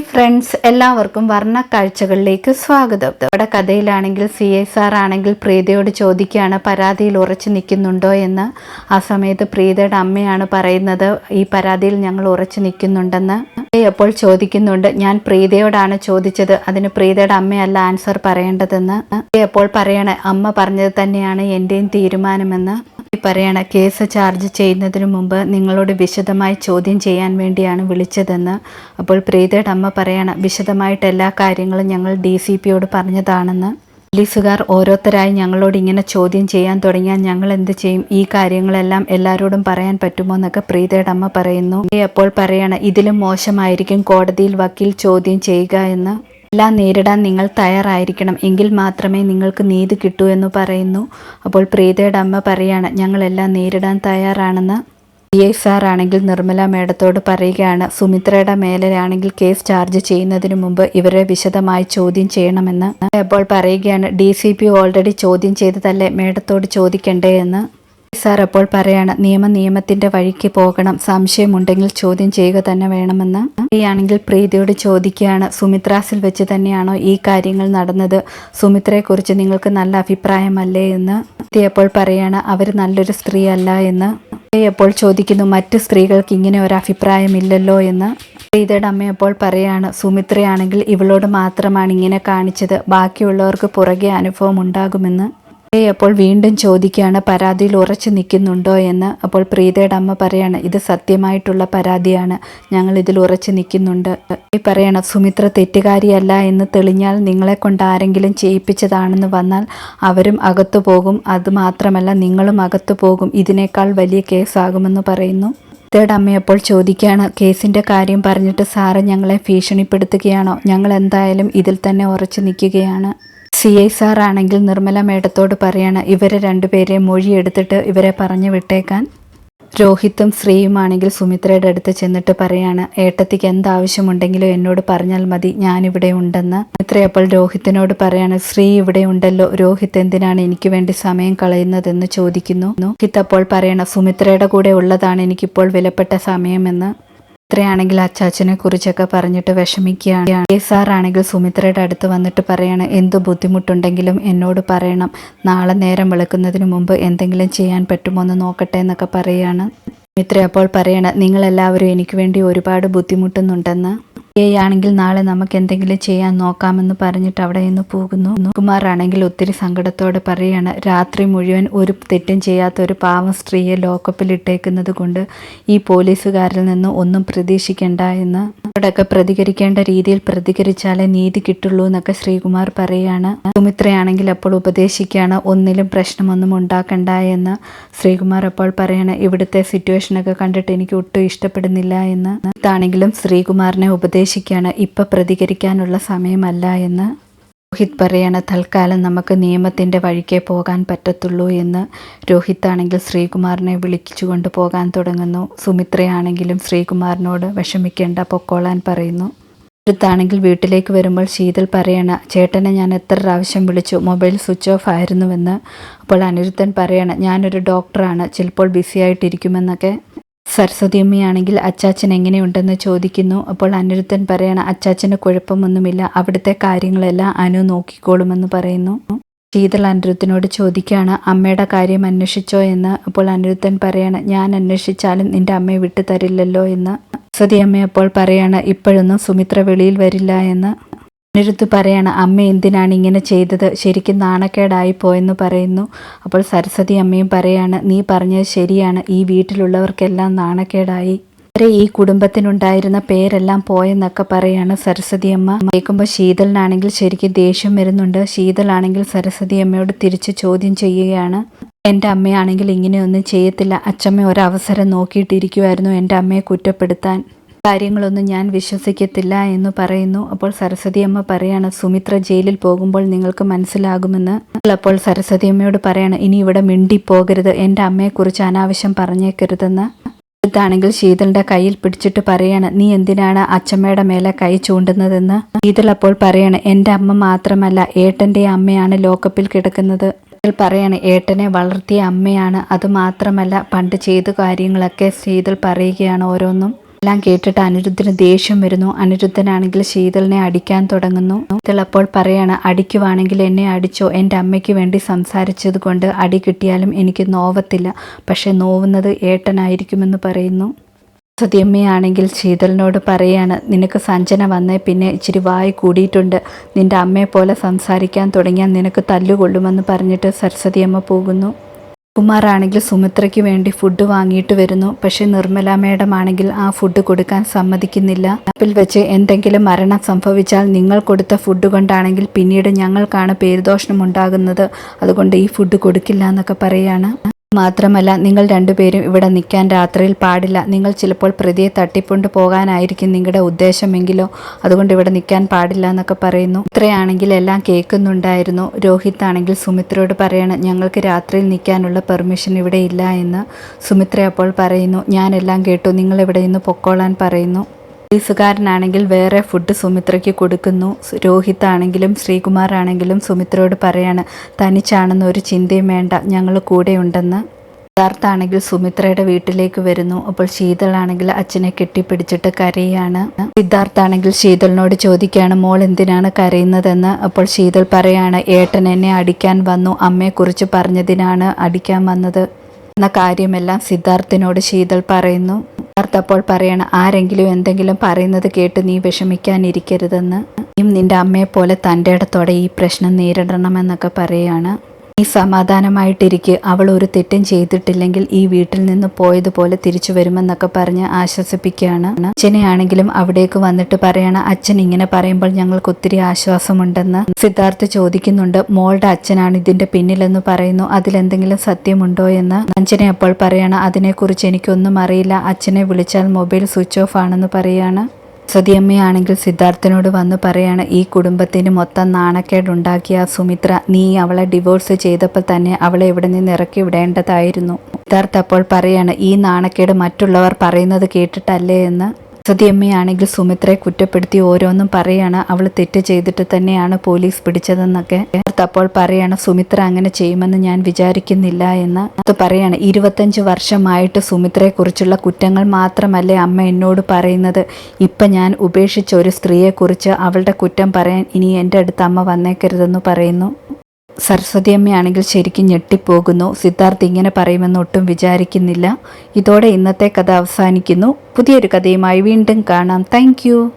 Friends എല്ലാവർക്കും വർണ കാഴ്ചകളിലേക്ക് സ്വാഗതം. ഇവിടെ കഥയിലാണെങ്കിൽ സി എസ് ആർ ആണെങ്കിൽ പ്രീതയോട് ചോദിക്കുകയാണ് പരാതിയിൽ ഉറച്ചു നിൽക്കുന്നുണ്ടോ? എന്ന്. ആ സമയത്ത് പ്രീതയുടെ അമ്മയാണ് പറയുന്നത് ഈ പരാതിയിൽ ഞങ്ങൾ ഉറച്ചു നിൽക്കുന്നുണ്ടെന്ന്. എപ്പോൾ ചോദിക്കുന്നുണ്ട് ഞാൻ പ്രീതയോടാണ് ചോദിച്ചത് അതിന് പ്രീതയുടെ അമ്മയല്ല ആൻസർ പറയേണ്ടതെന്ന്? എപ്പോൾ പറയണേ അമ്മ പറഞ്ഞത് തന്നെയാണ് എന്റെയും തീരുമാനമെന്ന്. പറയണ കേസ് ചാർജ് ചെയ്യുന്നതിനു മുമ്പ് നിങ്ങളോട് വിശദമായി ചോദ്യം ചെയ്യാൻ വേണ്ടിയാണ് വിളിച്ചതെന്ന്. അപ്പോൾ പ്രീതയുടെ അമ്മ പറയണ വിശദമായിട്ട് എല്ലാ കാര്യങ്ങളും ഞങ്ങൾ ഡി സി പിയോട് പറഞ്ഞതാണെന്ന്. പോലീസുകാർ ഓരോരുത്തരായി ഞങ്ങളോട് ഇങ്ങനെ ചോദ്യം ചെയ്യാൻ തുടങ്ങിയാൽ ഞങ്ങൾ എന്ത് ചെയ്യും? ഈ കാര്യങ്ങളെല്ലാം എല്ലാവരോടും പറയാൻ പറ്റുമോ എന്നൊക്കെ പ്രീതയുടെ അമ്മ പറയുന്നു. അപ്പോൾ പറയണ ഇതിലും മോശമായിരിക്കും കോടതിയിൽ വക്കീൽ ചോദ്യം ചെയ്യുക എന്ന്. എല്ലാം നേരിടാൻ നിങ്ങൾ തയ്യാറായിരിക്കണം. എങ്കിൽ മാത്രമേ നിങ്ങൾക്ക് നീതി കിട്ടൂ എന്ന് പറയുന്നു. അപ്പോൾ പ്രീതയുടെ അമ്മ പറയാണ് ഞങ്ങളെല്ലാം നേരിടാൻ തയ്യാറാണെന്ന് ഡി ഐ സാർ ആണെങ്കിൽ നിർമ്മല മേഡത്തോട് പറയുകയാണ്. സുമിത്രയുടെ മേലെയാണെങ്കിൽ കേസ് ചാർജ് ചെയ്യുന്നതിന് മുമ്പ് ഇവരെ വിശദമായി ചോദ്യം ചെയ്യണമെന്ന്. അപ്പോൾ പറയുകയാണ് ഡി സി പി ഓൾറെഡി ചോദ്യം ചെയ്തതല്ലേ? മേഡത്തോട് ചോദിക്കണ്ടേ? എന്ന്. സാർ അപ്പോൾ പറയാണ് നിയമ നിയമത്തിന്റെ വഴിക്ക് പോകണം. സംശയമുണ്ടെങ്കിൽ ചോദ്യം ചെയ്യുക തന്നെ വേണമെന്ന്. ആണെങ്കിൽ പ്രീതിയോട് ചോദിക്കുകയാണ് സുമിത്രാസിൽ വെച്ച് തന്നെയാണോ ഈ കാര്യങ്ങൾ നടന്നത്? സുമിത്രയെക്കുറിച്ച് നിങ്ങൾക്ക് നല്ല അഭിപ്രായമല്ലേ? എന്ന് അപ്പോൾ പറയാണ് അവർ നല്ലൊരു സ്ത്രീ അല്ല എന്ന്. അപ്പോൾ ചോദിക്കുന്നു മറ്റു സ്ത്രീകൾക്ക് ഇങ്ങനെ ഒരു അഭിപ്രായമില്ലല്ലോ? എന്ന്. പ്രീതയുടെ അമ്മയപ്പോൾ പറയാണ് സുമിത്രയാണെങ്കിൽ ഇവളോട് മാത്രമാണ് ഇങ്ങനെ കാണിച്ചത്. ബാക്കിയുള്ളവർക്ക് പുറകെ അനുഭവം ഉണ്ടാകുമെന്ന്. അപ്പോൾ വീണ്ടും ചോദിക്കുകയാണ് പരാതിയിൽ ഉറച്ചു നിൽക്കുന്നുണ്ടോ? എന്ന്. അപ്പോൾ പ്രീതയുടെ അമ്മ പറയാണ് ഇത് സത്യമായിട്ടുള്ള പരാതിയാണ്. ഞങ്ങൾ ഇതിൽ ഉറച്ചു നിൽക്കുന്നുണ്ട്. ഈ പറയണം സുമിത്ര തെറ്റുകാരിയല്ല എന്ന് തെളിഞ്ഞാൽ നിങ്ങളെ കൊണ്ട് ആരെങ്കിലും ചെയ്യിപ്പിച്ചതാണെന്ന് വന്നാൽ അവരും അകത്തു പോകും. അത് മാത്രമല്ല നിങ്ങളും അകത്തു പോകും. ഇതിനേക്കാൾ വലിയ കേസാകുമെന്ന് പറയുന്നു. പ്രീതയുടെ അമ്മയപ്പോൾ ചോദിക്കുകയാണ് കേസിന്റെ കാര്യം പറഞ്ഞിട്ട് സാറ് ഞങ്ങളെ ഭീഷണിപ്പെടുത്തുകയാണോ? ഞങ്ങൾ എന്തായാലും ഇതിൽ തന്നെ ഉറച്ചു നിൽക്കുകയാണ്. സി ഐ സാർ ആണെങ്കിൽ നിർമ്മല മേഡത്തോട് പറയാണ് ഇവരെ രണ്ടുപേരെ മൊഴിയെടുത്തിട്ട് ഇവരെ പറഞ്ഞു വിട്ടേക്കാൻ. രോഹിത്തും ശ്രീയുമാണെങ്കിൽ സുമിത്രയുടെ അടുത്ത് ചെന്നിട്ട് പറയാണ് ഏട്ടത്തിക്ക് എന്താവശ്യമുണ്ടെങ്കിലും എന്നോട് പറഞ്ഞാൽ മതി ഞാനിവിടെ ഉണ്ടെന്ന്. സുമിത്ര അപ്പോൾ രോഹിത്തിനോട് പറയാണ് ശ്രീ ഇവിടെ ഉണ്ടല്ലോ രോഹിത് എന്തിനാണ് എനിക്ക് വേണ്ടി സമയം കളയുന്നതെന്ന് ചോദിക്കുന്നു? രോഹിത്ത് അപ്പോൾ പറയണം സുമിത്രയുടെ കൂടെ ഉള്ളതാണ് എനിക്കിപ്പോൾ വിലപ്പെട്ട സമയമെന്ന്. സുമിത്രയാണെങ്കിൽ അച്ചാച്ചനെ കുറിച്ചൊക്കെ പറഞ്ഞിട്ട് വിഷമിക്കുകയാണ്. കെ സാർ ആണെങ്കിൽ സുമിത്രയുടെ അടുത്ത് വന്നിട്ട് പറയാണ് എന്ത് ബുദ്ധിമുട്ടുണ്ടെങ്കിലും എന്നോട് പറയണം. നാളെ നേരം വെളുക്കുന്നതിന് മുമ്പ് എന്തെങ്കിലും ചെയ്യാൻ പറ്റുമോ എന്ന് നോക്കട്ടെ എന്നൊക്കെ പറയുകയാണ് സുമിത്ര അപ്പോൾ പറയണം നിങ്ങളെല്ലാവരും എനിക്ക് വേണ്ടി ഒരുപാട് ബുദ്ധിമുട്ടുന്നുണ്ടെന്ന്. എ ആണെങ്കിൽ നാളെ നമുക്ക് എന്തെങ്കിലും ചെയ്യാൻ നോക്കാമെന്ന് പറഞ്ഞിട്ട് അവിടെ നിന്ന് പോകുന്നു. കുമാർ ആണെങ്കിൽ ഒത്തിരി സങ്കടത്തോടെ പറയാണ് രാത്രി മുഴുവൻ ഒരു തെറ്റും ചെയ്യാത്ത ഒരു പാവം സ്ത്രീയെ ലോക്കപ്പിൽ ഇട്ടേക്കുന്നത് കൊണ്ട് ഈ പോലീസുകാരിൽ നിന്ന് ഒന്നും പ്രതീക്ഷിക്കേണ്ട എന്ന് അവിടെയൊക്കെ പ്രതികരിക്കേണ്ട രീതിയിൽ പ്രതികരിച്ചാലേ നീതി കിട്ടുള്ളൂ എന്നൊക്കെ ശ്രീകുമാർ പറയാണ്. സുമിത്രയാണെങ്കിൽ അപ്പോൾ ഉപദേശിക്കുകയാണ് ഒന്നിലും പ്രശ്നമൊന്നും ഉണ്ടാക്കണ്ട എന്ന് ശ്രീകുമാർ അപ്പോൾ പറയാണ്. ഇവിടുത്തെ സിറ്റുവേഷനൊക്കെ കണ്ടിട്ട് എനിക്ക് ഒട്ടും ഇഷ്ടപ്പെടുന്നില്ല എന്ന്. ഇതാണെങ്കിലും ശ്രീകുമാറിനെ ഉപദേശിക്കുകയാണ് ഇപ്പം പ്രതികരിക്കാനുള്ള സമയമല്ല എന്ന്. രോഹിത് പറയാണ് തൽക്കാലം നമുക്ക് നിയമത്തിന്റെ വഴിക്കേ പോകാൻ പറ്റത്തുള്ളൂ എന്ന്. രോഹിത് ആണെങ്കിൽ ശ്രീകുമാറിനെ വിളിച്ചുകൊണ്ട് പോകാൻ തുടങ്ങുന്നു. സുമിത്രയാണെങ്കിലും ശ്രീകുമാറിനോട് വിഷമിക്കേണ്ട പൊക്കോളാൻ പറയുന്നു. അടുത്താണെങ്കിൽ വീട്ടിലേക്ക് വരുമ്പോൾ ശീതൽ പറയണ ചേട്ടനെ ഞാൻ എത്ര പ്രാവശ്യം വിളിച്ചു? മൊബൈൽ സ്വിച്ച് ഓഫ് ആയിരുന്നുവെന്ന്. അപ്പോൾ അനിരുദ്ധൻ പറയണ ഞാനൊരു ഡോക്ടറാണ് ചിലപ്പോൾ ബിസി ആയിട്ടിരിക്കുമെന്നൊക്കെ. സരസ്വതി അമ്മയാണെങ്കിൽ അച്ചാച്ചൻ എങ്ങനെയുണ്ടെന്ന് ചോദിക്കുന്നു. അപ്പോൾ അനിരുദ്ധൻ പറയണ അച്ചാച്ചന് കുഴപ്പമൊന്നുമില്ല. അവിടുത്തെ കാര്യങ്ങളെല്ലാം അനു നോക്കിക്കോളുമെന്ന് പറയുന്നു. ശീതൾ അനിരുദ്ധനോട് ചോദിക്കുകയാണ് അമ്മയുടെ കാര്യം അന്വേഷിച്ചോ എന്ന്? അപ്പോൾ അനിരുദ്ധൻ പറയാണ് ഞാൻ അന്വേഷിച്ചാലും നിന്റെ അമ്മയെ വിട്ടു തരില്ലല്ലോ എന്ന്. സ്വതി അമ്മ അപ്പോൾ പറയാണ് ഇപ്പോഴൊന്നും സുമിത്ര വെളിയിൽ വരില്ല എന്ന്. അനിരുദ്ധ് പറയാണ് അമ്മ എന്തിനാണ് ഇങ്ങനെ ചെയ്തത്? ശരിക്കും നാണക്കേടായി പോയെന്ന് പറയുന്നു. അപ്പോൾ സരസ്വതി അമ്മയും പറയാണ് നീ പറഞ്ഞത് ശരിയാണ്. ഈ വീട്ടിലുള്ളവർക്കെല്ലാം നാണക്കേടായി. വരെ ഈ കുടുംബത്തിനുണ്ടായിരുന്ന പേരെല്ലാം പോയെന്നൊക്കെ പറയാണ് സരസ്വതി അമ്മ. കേൾക്കുമ്പോൾ ശീതളിനാണെങ്കിൽ ശരിക്കും ദേഷ്യം വരുന്നുണ്ട്. ശീതളാണെങ്കിൽ സരസ്വതി അമ്മയോട് തിരിച്ച് ചോദ്യം ചെയ്യുകയാണ്. എന്റെ അമ്മയാണെങ്കിൽ ഇങ്ങനെയൊന്നും ചെയ്യത്തില്ല. അച്ചമ്മ ഒരവസരം നോക്കിയിട്ടിരിക്കുമായിരുന്നു എന്റെ അമ്മയെ കുറ്റപ്പെടുത്താൻ. കാര്യങ്ങളൊന്നും ഞാൻ വിശ്വസിക്കത്തില്ല എന്ന് പറയുന്നു. അപ്പോൾ സരസ്വതി അമ്മ പറയാണ് സുമിത്ര ജയിലിൽ പോകുമ്പോൾ നിങ്ങൾക്ക് മനസ്സിലാകുമെന്ന്. അപ്പോൾ സരസ്വതി അമ്മയോട് പറയാണ് ഇനി ഇവിടെ മിണ്ടി മിണ്ടിപ്പോകരുത്. എന്റെ അമ്മയെക്കുറിച്ച് അനാവശ്യം പറഞ്ഞേക്കരുതെന്ന്. ണെങ്കിൽ ശീതളിന്റെ കയ്യിൽ പിടിച്ചിട്ട് പറയാണ് നീ എന്തിനാണ് അച്ചമ്മയുടെ മേലെ കൈ ചൂണ്ടുന്നതെന്ന്? ശീതൾ അപ്പോൾ പറയാണ് എന്റെ അമ്മ മാത്രമല്ല ഏട്ടന്റെ അമ്മയാണ് ലോക്കപ്പിൽ കിടക്കുന്നത്. പറയാണ് ഏട്ടനെ വളർത്തിയ അമ്മയാണ്. അത് മാത്രമല്ല പണ്ട് ചെയ്ത കാര്യങ്ങളൊക്കെ ശീതൾ പറയുകയാണ് ഓരോന്നും. എല്ലാം കേട്ടിട്ട് അനിരുദ്ധന് ദേഷ്യം വരുന്നു. അനിരുദ്ധനാണെങ്കിൽ ശീതളിനെ അടിക്കാൻ തുടങ്ങുന്നു. ശീതൾ അപ്പോൾ പറയാണ് അടിക്കുവാണെങ്കിൽ എന്നെ അടിച്ചോ? എന്റെ അമ്മയ്ക്ക് വേണ്ടി സംസാരിച്ചത് കൊണ്ട് അടി കിട്ടിയാലും എനിക്ക് നോവത്തില്ല. പക്ഷെ നോവുന്നത് ഏട്ടനായിരിക്കുമെന്ന് പറയുന്നു. സത്യമ്മയാണെങ്കിൽ ശീതളിനോട് പറയാണ് നിനക്ക് സഞ്ജന വന്നേ പിന്നെ ഇച്ചിരി വായി കൂടിയിട്ടുണ്ട്. നിന്റെ അമ്മയെ പോലെ സംസാരിക്കാൻ തുടങ്ങിയാൽ നിനക്ക് തല്ലുകൊള്ളുമെന്ന് പറഞ്ഞിട്ട് സരസ്വതിയമ്മ പോകുന്നു. കുമാറാണെങ്കിൽ സുമിത്രയ്ക്ക് വേണ്ടി ഫുഡ് വാങ്ങിയിട്ട് വരുന്നു. പക്ഷെ നിർമ്മല മേഡം ആണെങ്കിൽ ആ ഫുഡ് കൊടുക്കാൻ സമ്മതിക്കുന്നില്ല. ആപ്പിൽ വെച്ച് എന്തെങ്കിലും മരണം സംഭവിച്ചാൽ നിങ്ങൾ കൊടുത്ത ഫുഡ് കൊണ്ടാണെങ്കിൽ പിന്നീട് ഞങ്ങൾക്കാണ് പേരുദോഷണം ഉണ്ടാകുന്നത് അതുകൊണ്ട് ഈ ഫുഡ് കൊടുക്കില്ല എന്നൊക്കെ പറയാണ്. മാത്രമല്ല നിങ്ങൾ രണ്ടുപേരും ഇവിടെ നിൽക്കാൻ രാത്രിയിൽ പാടില്ല. നിങ്ങൾ ചിലപ്പോൾ പ്രതിയെ തട്ടിക്കൊണ്ട് പോകാനായിരിക്കും നിങ്ങളുടെ ഉദ്ദേശമെങ്കിലോ അതുകൊണ്ട് ഇവിടെ നിൽക്കാൻ പാടില്ല എന്നൊക്കെ പറയുന്നു. ഇത്രയാണെങ്കിൽ എല്ലാം കേൾക്കുന്നുണ്ടായിരുന്നു. രോഹിത് ആണെങ്കിൽ സുമിത്രയോട് പറയണം ഞങ്ങൾക്ക് രാത്രിയിൽ നിൽക്കാനുള്ള പെർമിഷൻ ഇവിടെ ഇല്ല എന്ന് സുമിത്ര അപ്പോൾ പറയുന്നു. ഞാനെല്ലാം കേട്ടു. നിങ്ങൾ ഇവിടെ നിന്ന് പൊക്കോളാൻ പറയുന്നു? പോലീസുകാരനാണെങ്കിൽ വേറെ ഫുഡ് സുമിത്രയ്ക്ക് കൊടുക്കുന്നു. രോഹിത് ആണെങ്കിലും ശ്രീകുമാർ ആണെങ്കിലും സുമിത്രയോട് പറയാണ് തനിച്ചാണെന്ന് ഒരു ചിന്തയും വേണ്ട ഞങ്ങൾ കൂടെയുണ്ടെന്ന്. സിദ്ധാർത്ഥ ആണെങ്കിൽ സുമിത്രയുടെ വീട്ടിലേക്ക് വരുന്നു. അപ്പോൾ ശീതളാണെങ്കിൽ അച്ഛനെ കെട്ടിപ്പിടിച്ചിട്ട് കരയാണ്. സിദ്ധാർത്ഥ ആണെങ്കിൽ ശീതളിനോട് ചോദിക്കുകയാണ് മോൾ എന്തിനാണ് കരയുന്നതെന്ന്? അപ്പോൾ ശീതൾ പറയാണ് ഏട്ടൻ എന്നെ അടിക്കാൻ വന്നു. അമ്മയെക്കുറിച്ച് പറഞ്ഞതിനാണ് അടിക്കാൻ വന്നത്. എന്ന കാര്യമെല്ലാം സിദ്ധാർത്ഥിനോട് ശീതൾ പറയുന്നു. സിദ്ധാർത്ഥ് അപ്പോൾ പറയണം ആരെങ്കിലും എന്തെങ്കിലും പറയുന്നത് കേട്ട് നീ വിഷമിക്കാനിരിക്കരുതെന്ന്. നീയും നിന്റെ അമ്മയെ പോലെ തന്റെ ഇടത്തോടെ ഈ പ്രശ്നം നേരിടണമെന്നൊക്കെ പറയാണ്. നീ സമാധാനമായിട്ടിരിക്കുക അവൾ ഒരു തെറ്റും ചെയ്തിട്ടില്ലെങ്കിൽ ഈ വീട്ടിൽ നിന്ന് പോയതുപോലെ തിരിച്ചു വരുമെന്നൊക്കെ പറഞ്ഞ് ആശ്വസിപ്പിക്കുകയാണ്. അച്ഛനെയാണെങ്കിലും അവിടേക്ക് വന്നിട്ട് പറയണ അച്ഛൻ ഇങ്ങനെ പറയുമ്പോൾ ഞങ്ങൾക്ക് ഒത്തിരി ആശ്വാസമുണ്ടെന്ന്. സിദ്ധാർത്ഥ ചോദിക്കുന്നുണ്ട് മോളുടെ അച്ഛനാണ് ഇതിന്റെ പിന്നിലെന്ന് പറയുന്നു അതിലെന്തെങ്കിലും സത്യമുണ്ടോ എന്ന്? അഞ്ജനെ അപ്പോൾ പറയണ അതിനെക്കുറിച്ച് എനിക്കൊന്നും അറിയില്ല. അച്ഛനെ വിളിച്ചാൽ മൊബൈൽ സ്വിച്ച് ഓഫ് ആണെന്ന് പറയാണ്. സതിയമ്മയാണെങ്കിൽ സിദ്ധാർത്ഥനോട് വന്ന് പറയാണ് ഈ കുടുംബത്തിന് മൊത്തം നാണക്കേടുണ്ടാക്കിയ സുമിത്ര നീ അവളെ ഡിവോഴ്സ് ചെയ്തപ്പോൾ തന്നെ അവളെ ഇവിടെ നിന്ന് ഇറക്കി വിടേണ്ടതായിരുന്നു. സിദ്ധാർത്ഥ അപ്പോൾ പറയാണ് ഈ നാണക്കേട് മറ്റുള്ളവർ പറയുന്നത് കേട്ടിട്ടല്ലേ എന്ന്. സതിയമ്മയാണെങ്കിൽ സുമിത്രയെ കുറ്റപ്പെടുത്തി ഓരോന്നും പറയാണ്. അവൾ തെറ്റ് ചെയ്തിട്ട് തന്നെയാണ് പോലീസ് പിടിച്ചതെന്നൊക്കെ അപ്പോൾ പറയാണ് സുമിത്ര അങ്ങനെ ചെയ്യുമെന്ന് ഞാൻ വിചാരിക്കുന്നില്ല എന്ന് അത് പറയാണ്. ഇരുപത്തഞ്ച് വർഷമായിട്ട് സുമിത്രയെ കുറിച്ചുള്ള കുറ്റങ്ങൾ മാത്രമല്ലേ അമ്മ എന്നോട് പറയുന്നത്. ഇപ്പം ഞാൻ ഉപേക്ഷിച്ച ഒരു സ്ത്രീയെക്കുറിച്ച് അവളുടെ കുറ്റം പറയാൻ ഇനി എന്റെ അടുത്ത് അമ്മ വന്നേക്കരുതെന്ന് പറയുന്നു. സരസ്വതി അമ്മയാണെങ്കിൽ ശരിക്കും ഞെട്ടിപ്പോകുന്നു. സിദ്ധാർത്ഥ് ഇങ്ങനെ പറയുമെന്ന് ഒട്ടും വിചാരിക്കുന്നില്ല. ഇതോടെ ഇന്നത്തെ കഥ അവസാനിക്കുന്നു. പുതിയൊരു കഥയുമായി വീണ്ടും കാണാം. താങ്ക്